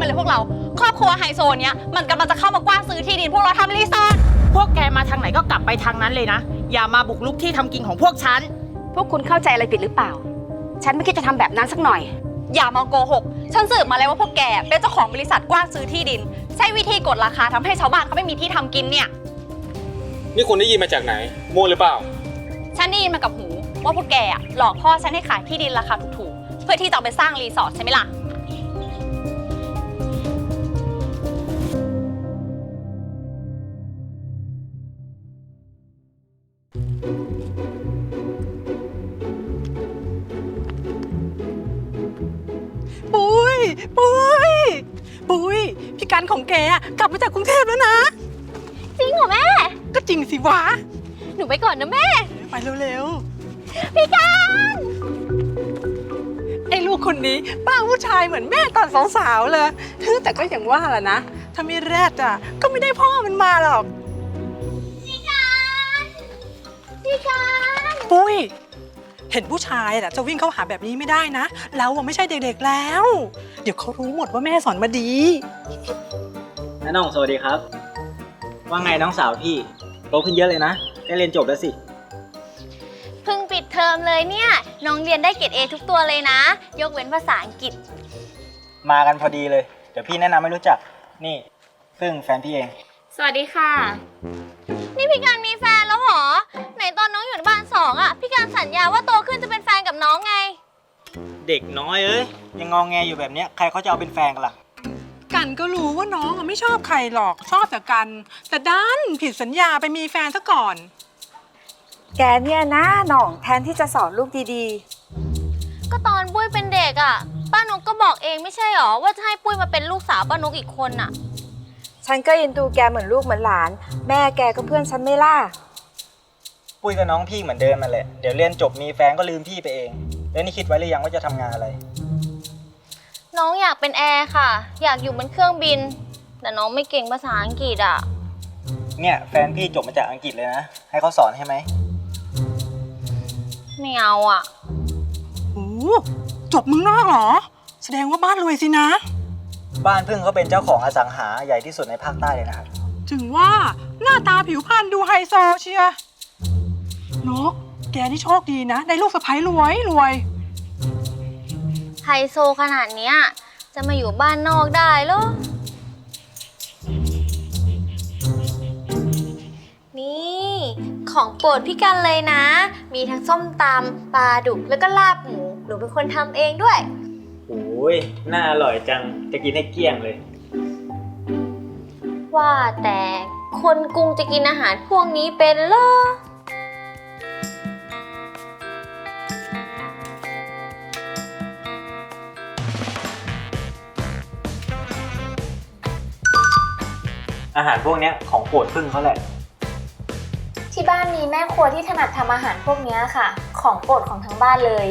มันเลยพวกเรา ครอบครัวไฮโซเนี้ยมันกำลังจะเข้ามากว้านซื้อที่ดินพวกเราทำรีสอร์ทพวกแกมาทางไหนก็กลับไปทางนั้นเลยนะ อย่ามาบุกลุกที่ทำกินของพวกฉัน พวกคุณเข้าใจอะไรผิดหรือเปล่า ฉันไม่คิดจะทำแบบนั้นสักหน่อย อย่ามาโกหก ฉันสืบมาแล้วว่าพวกแกเป็นเจ้าของบริษัทกว้านซื้อที่ดิน ใช้วิธีกดราคาทำให้ชาวบ้านเขาไม่มีที่ทำกินเนี่ย นี่คุณได้ยินมาจากไหนมั่วหรือเปล่า ฉันได้ยินมากับหูว่าพวกแกอะหลอกพ่อฉันให้ขายที่ดินราคาถูกๆ เพื่อที่จะเอาไปสร้างรีสอร์ทใช่ไหมล่ะ นของแกอะกลับมาจากกรุงเทพแล้วนะ จริงเหรอแม่ ก็จริงสิวะ หนูไปก่อนนะแม่ ไปเร็วพี่กันๆไอ้ลูกคนนี้ป้าผู้ชายเหมือนแม่ตอนสาวๆเลยแต่ก็อย่างว่าแหละนะ ถ้าไม่แรดอะ ก็ไม่ได้พ่อมันมาหรอก พี่กันปุ้ย เห็นผู้ชายน่ะจะวิ่งเข้าหาแบบนี้ไม่ได้นะ เราอะไม่ใช่เด็กๆแล้ว เดี๋ยวเขารู้หมดว่าแม่สอนมาดี น้าน้องสวัสดีครับ ว่าไงน้องสาวพี่โตขึ้นเยอะเลยนะได้เรียนจบแล้วสิ เพิ่งปิดเทอมเลยเนี่ย น้องเรียนได้เกรดเอทุกตัวเลยนะ ยกเว้นภาษาอังกฤษ มากันพอดีเลย เดี๋ยวพี่แนะนำไม่รู้จัก นี่พึ่งแฟนพี่เองส วัสดีค่ะ นี่พี่การมีแฟนแล้วเหรอ ไหนตอนน้องอยู่บ้านสองอะ พี่การสัญญาว่าโตขึ้นจะเป็นแฟนกับน้องไง เด็กน้อยเอ้ยยังงองแงอยู่แบบเนี้ยใครเขาจะเอาเป็นแฟนกันล่ะ กันก็รู้ว่าน้องอะไม่ชอบใครหรอกชอบแต่กัน แต่ดันผิดสัญญาไปมีแฟนซะก่อน แกเนี่ยนะหน่องแทนที่จะสอนลูกดีก็ตอนปุ้ยเป็นเด็กอะ ป้านกก็บอกเองไม่ใช่หรอว่าจะให้ปุ้ยมาเป็นลูกสาวป้านกอีกคนอะๆ ฉันก็เอ็นดูแกเหมือนลูกเหมือนหลาน แม่แกก็เพื่อนฉันไม่ล่ะ ปุ้ยกับน้องพี่เหมือนเดิมมาแหละ เดี๋ยวเรียนจบมีแฟนก็ลืมพี่ไปเอง แล้วนี่คิดไว้หรือยังว่าจะทำงานอะไร น้องอยากเป็นแอร์ค่ะ อยากอยู่บนเครื่องบิน แต่น้องไม่เก่งภาษาอังกฤษอะ เนี่ยแฟนพี่จบมาจากอังกฤษเลยนะ ให้เขาสอนให้ไหม ไม่เอาอะ โอ้จบเมึงนอกเหรอ แสดงว่าบ้านรวยสินะ บ้านพึ่งเขาเป็นเจ้าของอสังหาใหญ่ที่สุดในภาคใต้เลยนะครับ ถึงว่าหน้าตาผิวพรรณดูไฮโซเชียร์นกแกนี่โชคดีนะ ได้ลูกสะใภ้รวยรวย ไฮโซขนาดเนี้ยจะมาอยู่บ้านนอกได้เหรอ นี่ ของโปรดพี่กันเลยนะ มีทั้งส้มตำปลาดุกแล้วก็ลาบหมูหนูเป็นคนทำเองด้วยโอ้ ยน่าอร่อยจัง จะกินให้เกลี้ยงเลย ว่าแต่คนกรุงจะกินอาหารพวกนี้เป็นเหรอ อาหารพวกเนี้ยของโปรดพึ่งเขาแหละ ที่บ้านมีแม่ครัวที่ถนัดทำอาหารพวกเนี้ยค่ะ ของโปรดของทั้งบ้านเลย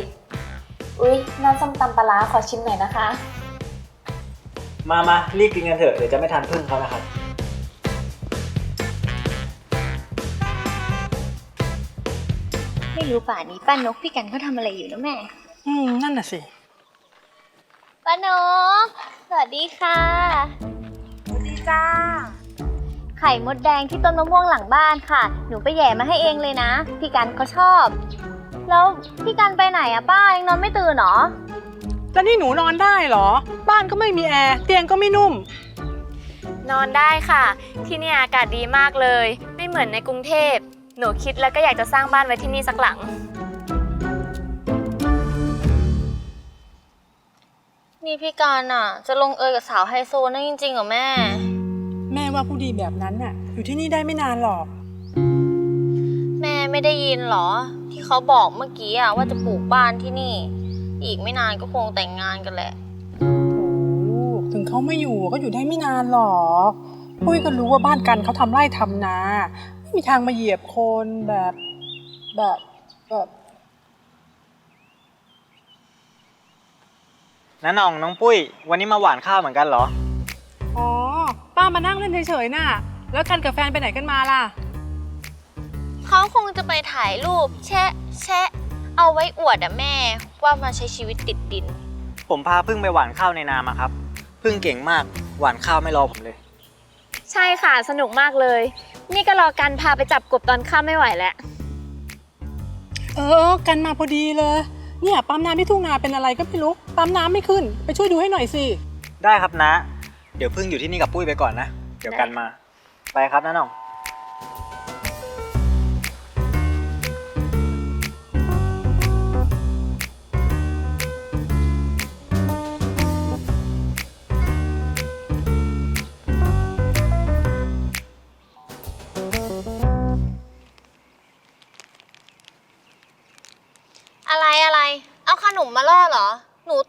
อุ๊ยน้ำส้มตำปลาร้าขอชิมหน่อยนะคะ มามารีบกินกันเถอะ เดี๋ยวจะไม่ทันพึ่งเขานะครับ ไม่รู้ป่านนี้ป้านกพี่กันเขาทำอะไรอยู่นะแม่ อืม นั่นน่ะสิ ป้านก สวัสดีค่ะดีจ้า ไข่มดแดงที่ต้นมะม่วงหลังบ้านค่ะ หนูไปแหย่มาให้เองเลยนะ พี่กันเขาชอบ แล้วพี่กันไปไหนอะป้ายังนอนไม่ตื่นเหรอ แล้วนี่หนูนอนได้เหรอ บ้านก็ไม่มีแอร์ เตียงก็ไม่นุ่ม นอนได้ค่ะ ที่นี่อากาศดีมากเลย ไม่เหมือนในกรุงเทพ หนูคิดแล้วก็อยากจะสร้างบ้านไว้ที่นี่สักหลัง นี่พี่กันอะจะลงเอยกับสาวไฮโซนั่นจริงๆเหรอแม่ แม่ว่าผู้ดีแบบนั้นน่ะ อยู่ที่นี่ได้ไม่นานหรอก แม่ไม่ได้ยินเหรอที่ เขาบอกเมื่อกี้อะว่าจะปลูกบ้านที่นี่ อีกไม่นานก็คงแต่งงานกันแหละ โอ้ลูก ถึงเขาไม่อยู่ก็อยู่ได้ไม่นานหรอกปุ้ยก็รู้ว่าบ้านกันเขาทำไร่ทำนา ไม่มีทางมาเหยียบคนแบบแบบแบบ น้าหน่องน้องปุ้ย วันนี้มาหวานข้าวเหมือนกันเหรอ อ๋อ ป้ามานั่งเล่นเฉยๆน่ะ แล้วกันกับแฟนไปไหนกันมาล่ะ เขาคงจะไปถ่ายรูป แชะ แชะ เอาไว้อวดอะแม่ ว่ามาใช้ชีวิตติดดิน ผมพาพึ่งไปหวานข้าวในนามาครับพึ่งเก่งมากหวานข้าวไม่รอผมเลย ใช่ค่ะ สนุกมากเลย นี่ก็รอกันพาไปจับกบตอนค่ำไม่ไหวแล้ว เออ กันมาพอดีเลย เนี่ยปั๊มน้ำที่ทุ่งนาเป็นอะไรก็ไม่รู้ ปั๊มน้ำไม่ขึ้น ไปช่วยดูให้หน่อยสิ ได้ครับนะ เดี๋ยวพึ่งอยู่ที่นี่กับปุ้ยไปก่อนนะ เดี๋ยวกันมา ไปครับนะน้อง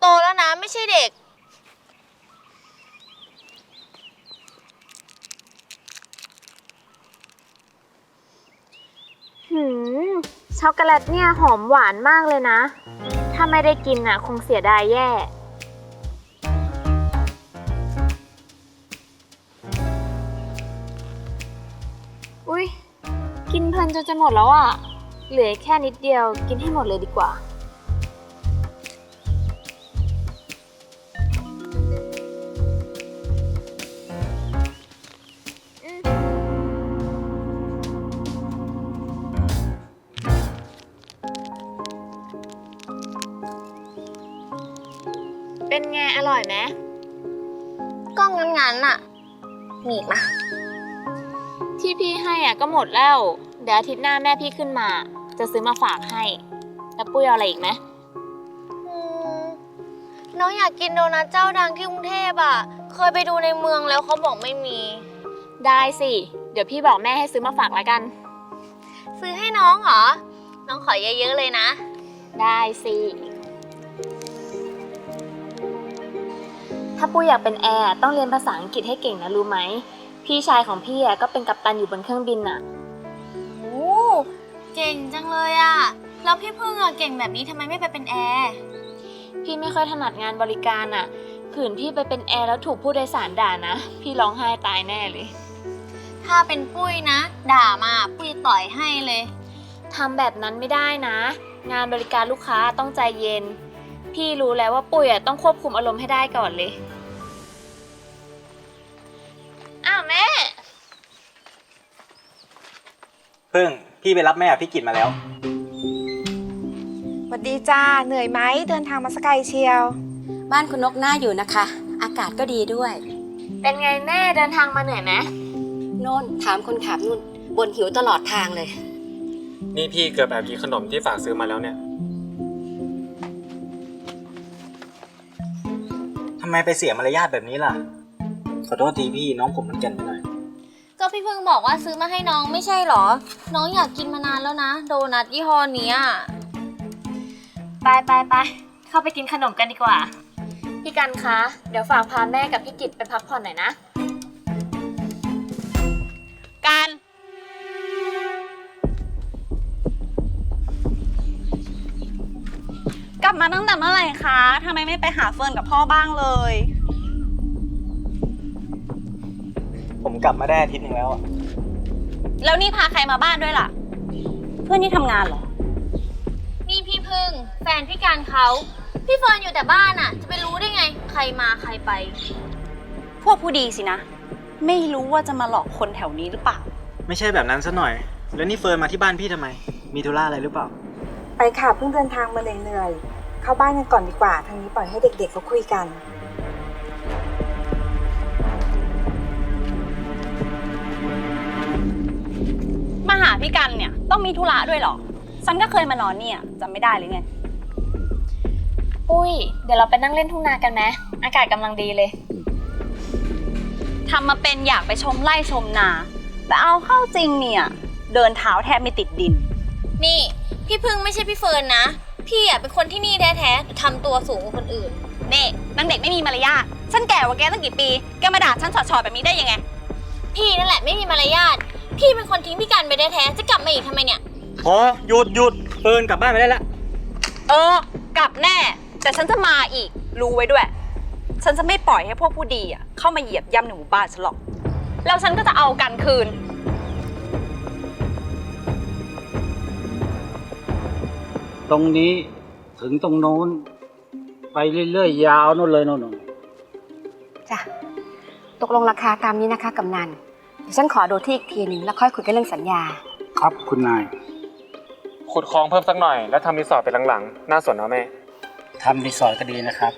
โตแล้วนะ ไม่ใช่เด็ก หืม ช็อกโกแลตเนี่ยหอมหวานมากเลยนะ ถ้าไม่ได้กินอะ คงเสียดายแย่ อุ๊ยกินเพลินจนจะหมดแล้วอะ เหลือแค่นิดเดียวกินให้หมดเลยดีกว่า เป็นไงอร่อยไหมก็งั้นๆน่ะมีอีกนะที่พี่ให้อะก็หมดแล้ว เดี๋ยวอาทิตย์หน้าแม่พี่ขึ้นมา จะซื้อมาฝากให้ แล้วปุ้ยเอาอะไรอีกไหมอืมน้องอยากกินโดนัทเจ้าดังที่กรุงเทพอะ เคยไปดูในเมืองแล้วเขาบอกไม่มี ได้สิ เดี๋ยวพี่บอกแม่ให้ซื้อมาฝากแล้วกัน ซื้อให้น้องเหรอ น้องขอเยอะๆเลยนะ ได้สิ ถ้าปุ้ยอยากเป็นแอร์ต้องเรียนภาษาอังกฤษให้เก่งนะรู้ไหม พี่ชายของพี่อะก็เป็นกัปตันอยู่บนเครื่องบินอะ โอ้เก่งจังเลยอะแล้วพี่พึ่งอะเก่งแบบนี้ทำไมไม่ไปเป็นแอร์พี่ไม่ค่อยถนัดงานบริการอะขืนพี่ไปเป็นแอร์แล้วถูกผู้โดยสารด่านะ พี่ร้องไห้ตายแน่เลย ถ้าเป็นปุ้ยนะ ด่ามาปุ้ยต่อยให้เลย ทำแบบนั้นไม่ได้นะ งานบริการลูกค้าต้องใจเย็น พี่รู้แล้วว่าปุ้ยอะต้องควบคุมอารมณ์ให้ได้ก่อนเลย อ้าวแม่พึ่งพี่ไปรับแม่กับพี่กิจมาแล้ว สวัสดีจ้า เหนื่อยไหมเดินทางมาสกไกลเชียว บ้านคุณนกน่าอยู่นะคะ อากาศก็ดีด้วย เป็นไงแม่เดินทางมาเหนื่อยไหมโน่นถามคนขับนู่นบนหิวตลอดทางเลย นี่พี่เกือบแอบกินขนมที่ฝากซื้อมาแล้วเนี่ย ไมไปเสียมารยาทแบบนี้ล่ะ ขอโทษทีพี่น้องผมมันแก่นไปหน่อย ก็พี่พึ่งบอกว่าซื้อมาให้น้องไม่ใช่เหรอ น้องอยากกินมานานแล้วนะ โดนัทยี่ห้อเนี้ยไปไปไปเข้าไปกินขนมกันดีกว่า พี่กันคะ เดี๋ยวฝากพาแม่กับพี่กิตไปพักผ่อนหน่อยนะ มาตั้งแต่เมื่อไหร่คะทำไมไม่ไปหาเฟิร์นกับพ่อบ้างเลย ผมกลับมาได้อาทิตย์หนึ่งแล้วอะแล้วนี่พาใครมาบ้านด้วยล่ะ เพื่อนที่ทำงานเหรอ นี่พี่พึ่ง แฟนพี่การเขา พี่เฟิร์นอยู่แต่บ้านอะจะไปรู้ได้ไง ใครมาใครไป พวกผู้ดีสินะ ไม่รู้ว่าจะมาหลอกคนแถวนี้หรือเปล่า ไม่ใช่แบบนั้นซะหน่อย แล้วนี่เฟิร์นมาที่บ้านพี่ทำไม มีธุระอะไรหรือเปล่า ไปค่ะเพิ่งเดินทางมาเหนื่อยๆ เข้าบ้านกันก่อนดีกว่า ทางนี้ปล่อยให้เด็กๆเขาคุยกัน มาหาพี่กันเนี่ยต้องมีธุระด้วยเหรอ ฉันก็เคยมานอนเนี่ยจำไม่ได้เลยไง ปุ้ย เดี๋ยวเราไปนั่งเล่นทุ่งนากันไหมอากาศกำลังดีเลย ทำมาเป็นอยากไปชมไร่ชมนา แต่เอาเข้าจริงเนี่ย เดินเท้าแทบไม่ติดดิน นี่ พี่พึ่งไม่ใช่พี่เฟิร์นนะ พี่อะเป็นคนที่นี่แท้ๆทำตัวสูงกว่าคนอื่น เน่นางเด็กไม่มีมารยาท ฉันแก่กว่าแกตั้งกี่ปี แกมาด่าฉันฉอดๆแบบนี้ได้ยังไง พี่นั่นแหละไม่มีมารยาท พี่เป็นคนทิ้งพี่กันไปแท้ๆจะกลับมาอีกทำไมเนี่ย พอหยุดหยุดเฟิร์นกลับบ้านไปได้ละเออ กลับแน่ แต่ฉันจะมาอีก รู้ไว้ด้วย ฉันจะไม่ปล่อยให้พวกผู้ดีอะเข้ามาเหยียบย่ำในหมู่บ้านฉันหรอก แล้วฉันก็จะเอากันคืน ตรงนี้ถึงตรงโน้น ไปเรื่อยๆ ยาวนู่นเลยนู่นตกลงราคาตามนี้นะคะกำนันเดี๋ยวฉันขอดูที่อีกทีหนึ่งแล้วค่อยคุยกันเรื่องสัญญา ครับคุณนายขุดคลองเพิ่มสักหน่อย แล้วทำรีสอร์ทเป็นหลังๆน่าสนนะแม่ ทำรีสอร์ทก็ดีนะครับ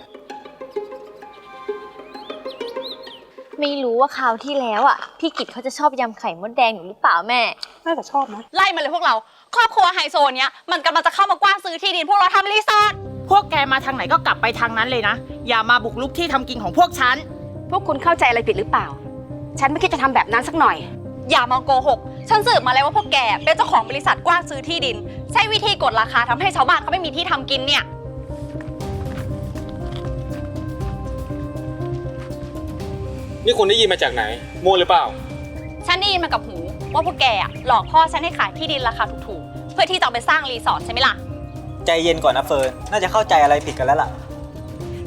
ไม่รู้ว่าคราวที่แล้วอะ พี่กิตเขาจะชอบยำไข่มดแดงหนูหรือเปล่าแม่ น่าจะชอบนะ ไล่มาเลยพวกเรา ครอบครัวไฮโซเนี้ยมันกำลังจะเข้ามากว้านซื้อที่ดินพวกเราทำรีสอร์ทพวกแกมาทางไหนก็กลับไปทางนั้นเลยนะ อย่ามาบุกลุกที่ทำกินของพวกฉัน พวกคุณเข้าใจอะไรผิดหรือเปล่า ฉันไม่คิดจะทำแบบนั้นสักหน่อย อย่ามาโกหก ฉันสืบมาแล้วว่าพวกแกเป็นเจ้าของบริษัทกว้านซื้อที่ดิน ใช้วิธีกดราคาทำให้ชาวบ้านเขาไม่มีที่ทำกินเนี่ย นี่คุณได้ยินมาจากไหนมั่วหรือเปล่า ฉันได้ยินมากับหู ว่าพวกแกอะหลอกพ่อฉันให้ขายที่ดินราคาถูกๆ เพื่อที่จะเอาไปสร้างรีสอร์ทใช่ไหมล่ะ ใจเย็นก่อนนะเฟิร์น น่าจะเข้าใจอะไรผิดกันแล้วล่ะ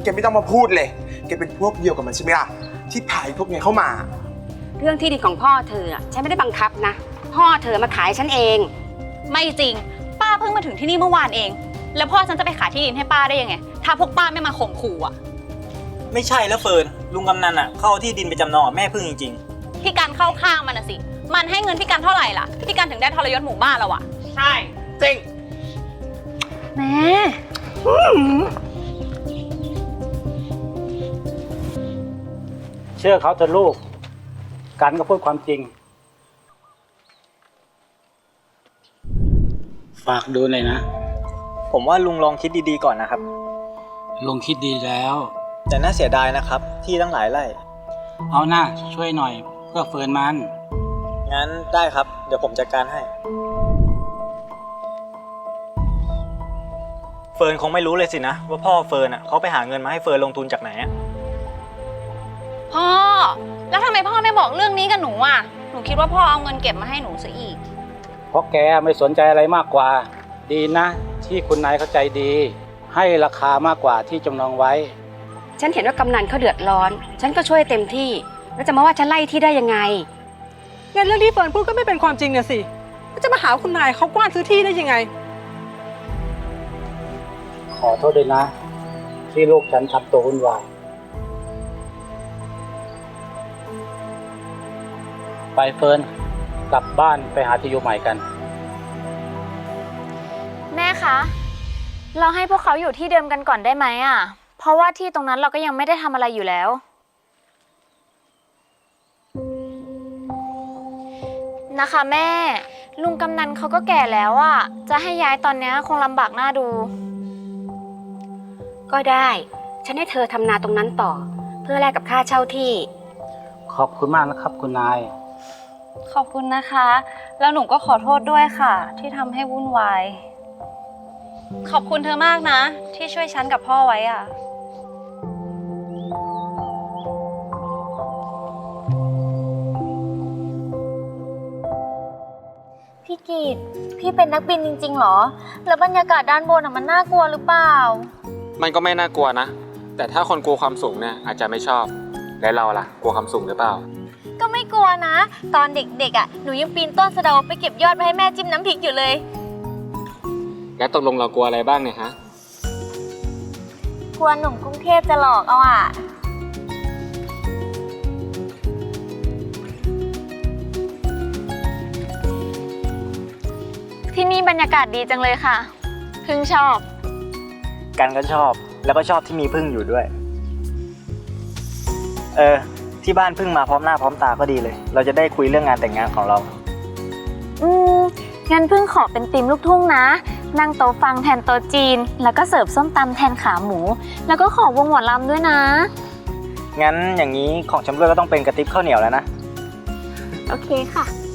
แกไม่ต้องมาพูดเลย แกเป็นพวกเดียวกับมันใช่ไหมล่ะ ที่พายพวกเนี้ยเข้ามา เรื่องที่ดินของพ่อเธออะฉันไม่ได้บังคับนะ พ่อเธอมาขายฉันเอง ไม่จริง ป้าเพิ่งมาถึงที่นี่เมื่อวานเอง แล้วพ่อฉันจะไปขายที่ดินให้ป้าได้ยังไง ถ้าพวกป้าไม่มาข่มขู่อะไม่ใช่แล้วเฟิร์น ลุงกำนันอะ เข้าที่ดินไปจำนองกับแม่พึ่งจริงพี่การเข้าข้างมันนะสิ มันให้เงินพี่การเท่าไหร่ล่ะ พี่การถึงได้ทรยศหมู่บ้านเราอะใช่ จริง แม่เชื่อเขาเถอะลูก กันก็พูดความจริง ฝากดูหน่อยนะๆผมว่าลุงลองคิดดีๆก่อนนะครับ ลุงคิดดีแล้ว แต่น่าเสียดายนะครับ ที่ตั้งหลายไร่ เอาหน้าช่วยหน่อยเพื่อเฟิร์นมัน งั้นได้ครับ เดี๋ยวผมจัดการให้ เฟิร์นคงไม่รู้เลยสินะ ว่าพ่อเฟิร์นอะเขาไปหาเงินมาให้เฟิร์นลงทุนจากไหนอะพ่อ แล้วทำไมพ่อไม่บอกเรื่องนี้กับหนูอะหนูคิดว่าพ่อเอาเงินเก็บมาให้หนูซะอีก เพราะแกไม่สนใจอะไรมากกว่า ดีนะ ที่คุณนายเข้าใจดี ให้ราคามากกว่าที่จำนองไว้ ฉันเห็นว่ากำนันเขาเดือดร้อน ฉันก็ช่วยเต็มที่ แล้วจะมาว่าฉันไล่ที่ได้ยังไง งั้นเรื่องที่เฟิร์นพูดก็ไม่เป็นความจริงนะสิแล้วจะมาหาคุณนายเขากว้านซื้อที่ได้ยังไง ขอโทษด้วยนะ ที่ลูกฉันทำตัววุ่นวายไปเฟิร์นกลับบ้านไปหาที่อยู่ใหม่กัน แม่คะ เราให้พวกเขาอยู่ที่เดิมกันก่อนได้ไหมอะ เพราะว่าที่ตรงนั้นเราก็ยังไม่ได้ทำอะไรอยู่แล้ว นะคะแม่ ลุงกำนันเขาก็แก่แล้วอะจะให้ย้ายตอนเนี้ยคงลำบากหน้าดู ก็ได้ ฉันให้เธอทำนาตรงนั้นต่อ เพื่อแลกกับค่าเช่าที่ ขอบคุณมากนะครับ คุณนาย ขอบคุณนะคะ แล้วหนูก็ขอโทษด้วยค่ะ ที่ทำให้วุ่นวาย ขอบคุณเธอมากนะ ที่ช่วยฉันกับพ่อไว้อะ พี่กิตพี่เป็นนักบินจริงๆเหรอ แล้วบรรยากาศด้านบนอะมันน่ากลัวหรือเปล่า มันก็ไม่น่ากลัวนะ แต่ถ้าคนกลัวความสูงเนี่ยอาจจะไม่ชอบ และเราล่ะ กลัวความสูงหรือเปล่า ก็ไม่กลัวนะ ตอนเด็กๆอะหนูยังปีนต้นสะเดาไปเก็บยอดมาให้แม่จิ้มน้ำพริกอยู่เลย และตกลงเรากลัวอะไรบ้างเนี่ยฮะ กลัวหนุ่มกรุงเทพจะหลอกเอาอะ ที่นี่บรรยากาศดีจังเลยค่ะเพึ่งชอบ กันก็ชอบ แล้วก็ชอบที่มีพึ่งอยู่ด้วย เออ ที่บ้านพึ่งมาพร้อมหน้าพร้อมตาก็ดีเลย เราจะได้คุยเรื่องงานแต่งงานของเรา อืมงั้นเพึ่งขอเป็นติมลูกทุ่งนะ นั่งโต๊ะฟังแทนโต๊ะจีน แล้วก็เสิร์ฟส้มตำแทนขาหมู แล้วก็ขอวงหมอลำด้วยนะ งั้นอย่างนี้ของชำร่วยก็ต้องเป็นกระติบข้าวเหนียวแล้วนะ โอเคค่ะ